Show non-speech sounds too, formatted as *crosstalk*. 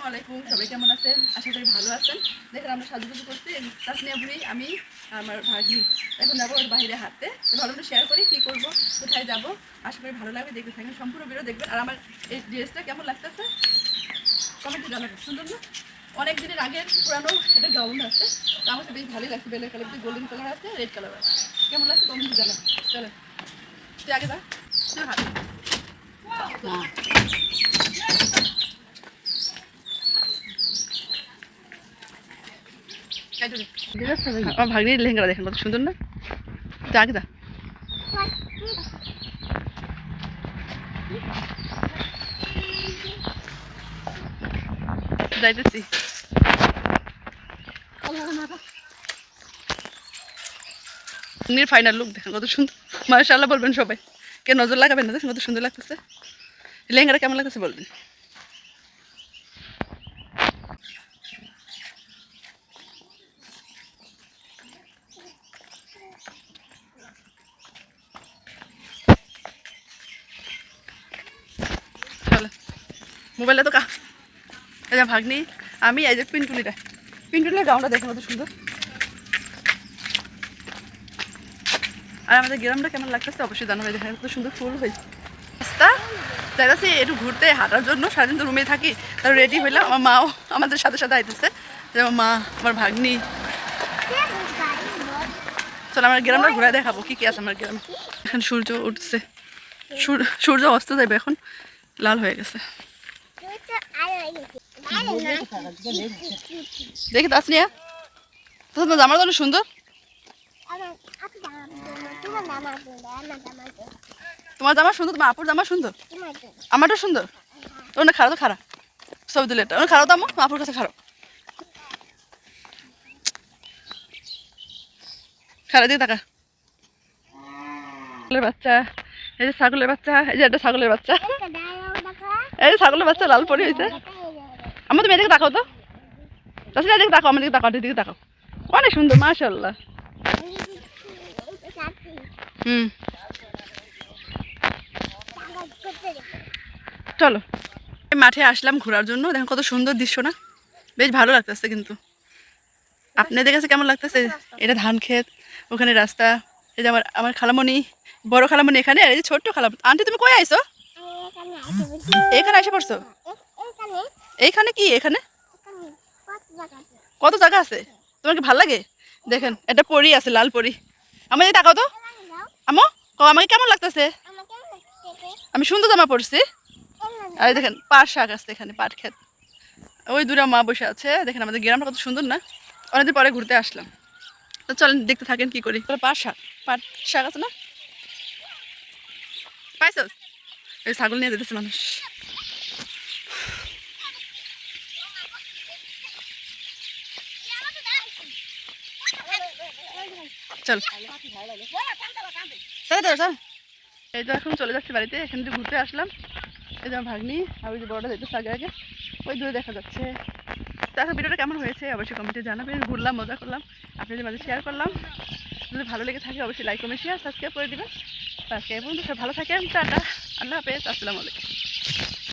আসসালামু আলাইকুম সবাই কেমন আছেন? আশা করি ভালো আছেন। দেখেন আমরা সাজুগুজু করছি। তাসনিয়া বুড়ি আমি আমার ভাগ্নি। এখন যাব ওর বাইরে হাঁটতে। ভালো করে শেয়ার করি কী করব কোথায় যাব। আশা করি ভালো লাগবে দেখতে থাকেন সম্পূর্ণ ভিডিও দেখবেন। আর আমার এই ড্রেসটা কেমন লাগতেছে? কমেন্টে জানাবেন সুন্দর না? অনেক দিনের আগের পুরানো একটা গাউন আছে। তো আমার বেশ ভালোই লাগছে বেলের কালার গোল্ডেন কালার আছে রেড কালার আছে। কেমন লাগছে কমেন্টে জানাবেন। চলেন। তুই আগে যা। তুই হাঁট। *laughs* আমার ভাগ্নির লেহেঙ্গা দেখেন কত সুন্দর না? যাইতেছি। ফাইনাল লুক দেখেন কত সুন্দর। মার্শাল্লাহ বলবেন সবাই। কে নজর লাগাবেন না, দেখেন কত সুন্দর লাগতেছে। লেহেঙ্গাটা কেমন লাগতেছে বলবেন। মোবাইলে তো কা। এই যে ভাগ্নি, আমি এই যে পিন্টুলিটা। পিন্টুলির গাউনটা দেখেন কত সুন্দর। আর আমাদের গ্রামটা কেমন লাগতেছে অবশ্যই জানাবে দেখেন কত সুন্দর ফুল হয়েছে। রাস্তা? যাইতেছি একটু ঘুরতে, হাঁটার জন্য। সারাদিন তো রুমে থাকি তার রেডি হইলাম। আমার মাও আমাদের সাথে সাথে আইতেছে। যে আমার মা, আমার ভাগ্নি। চলো আমার গ্রামটা ঘুরে দেখাবো, কি কি আছে আমার গ্রামে। এখন সূর্য উঠছে। সূর- সূর্য অস্ত যাবে এখন, লাল হয়ে গেছে। দেখি তো, আসনিয়া। তো তোমার জামার জন্য সুন্দর। তোমার জামা সুন্দর, তোমার আপুর জামা সুন্দর? আমারটা সুন্দর। না খারাপ তো খারাপ। ছবি তুলে এটা। খারাপ তো আমার, আপুর কাছে খারাপ। খারাপ দিয়ে টাকা ছাগলের বাচ্চা। এই যে ছাগলের বাচ্চা, এই যে একটা ছাগলের বাচ্চা। এই ছাগলের বাচ্চা লাল পরি হয়েছে আমার তুমি এদিকে তাকাও তো। তাছাড়া এদিকে তাকাও আমার দিকে তাকাও এদিকে তাকাও অনেক সুন্দর মাশাল্লাহ হুম। চলো। এই মাঠে আসলাম ঘোরার জন্য দেখেন কত সুন্দর দৃশ্য না? বেশ ভালো লাগতেছে কিন্তু। আপনাদের কাছে কেমন লাগতেছে? এটা ধান ক্ষেত ওখানে রাস্তা এই যে আমার আমার খালামণি বড় খালামণি এখানে আর এই যে ছোট্ট খালাম আন্টি তুমি কই আইছো? এখানে এসে পড়ছো? এইখানে কি? এখানে? কত জায়গা আছে? তোমার কি ভালো লাগে? দেখেন একটা পরি আছে লাল পরি। আমার এই তাকাও তো। আমো কো আমাকে কেমন লাগতেছে? আমি সুন্দর জামা পরছি। আর দেখেন পাট শাক আছে এখানে পাট খেত ওই দূরে মা বসে আছে। দেখেন আমাদের গ্রামটা কত সুন্দর না? অনেকদিন পরে ঘুরতে আসলাম। তো চলেন দেখতে থাকেন কি করি। পাট শাক পাট শাক আছে না? পাইছ? এই ছাগল নিয়ে যেতেছে মানুষ। চল। এই তো এখন চলে যাচ্ছি বাড়িতে, এখান থেকে ঘুরতে আসলাম। এই যে আমার ভাগ্নি আর ওই যে বড়টা যেতেছে আগে আগে, ওই দূরে দেখা যাচ্ছে। তো এখন ভিডিওটা কেমন হয়েছে অবশ্যই কমেন্টে জানাবেন। ঘুরলাম, মজা করলাম, আপনাদের মাঝে শেয়ার করলাম। যদি ভালো লেগে থাকে অবশ্যই লাইক কমেন্ট শেয়ার সাবস্ক্রাইব করে দেবেন। আজকে এই পর্যন্ত সব ভালো থাকেন, টাটা, আল্লাহ হাফেজ, আসসালামু আলাইকুম।